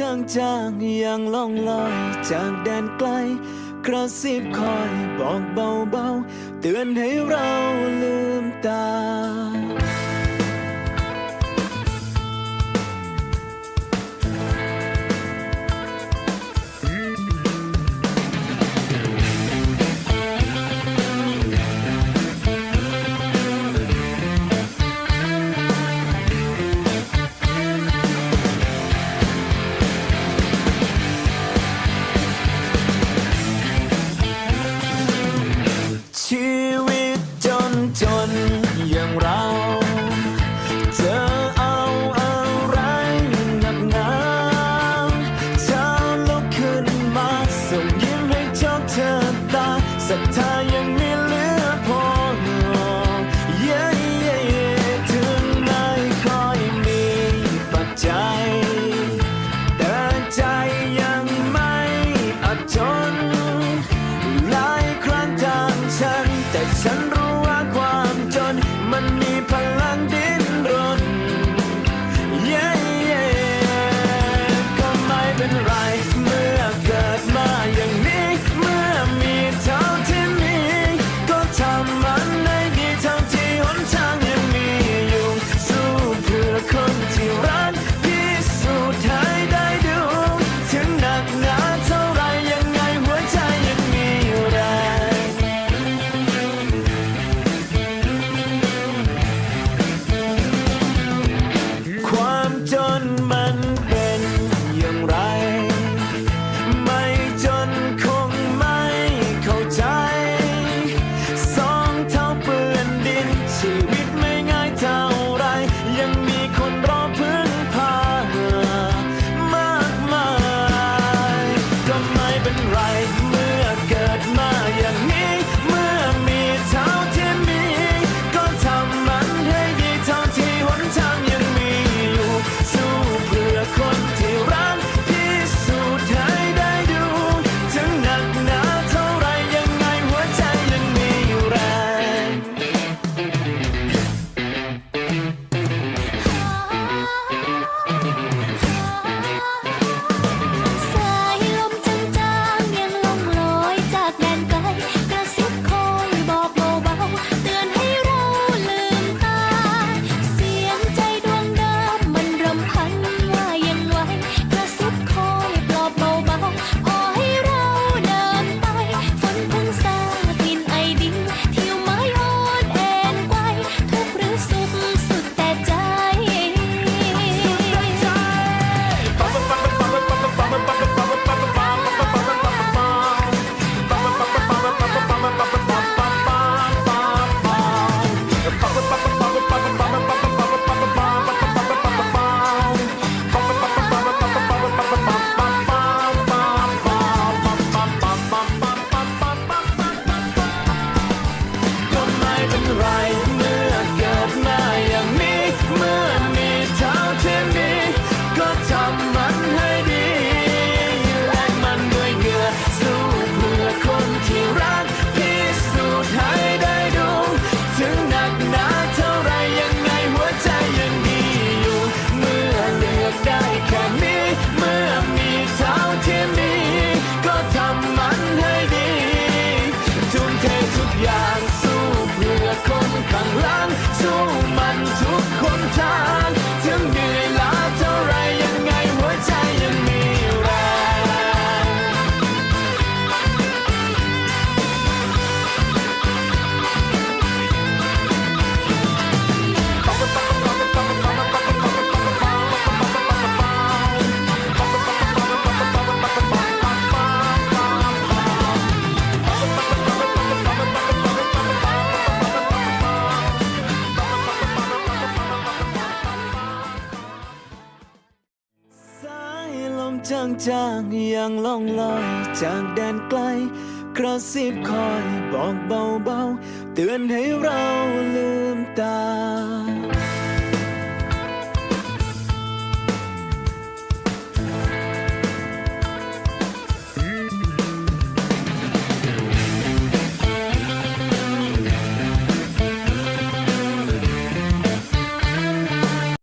จางๆอย่างล่องลอยจากแดนไกล กระซิบคอยบอกเบาๆ เตือนให้เราลืมตา ศรัทธายังไม่เหลือพอเย้เย้เย้ถึงไม่คอยมีปัจจัย แต่ใจยังไม่อดทนหลายครั้งทางฉัน แต่ฉันรู้ right. จางๆอย่างล่องลอยจากแดนไกล กระซิบคอยบอกเบาๆ เตือนให้เราลืม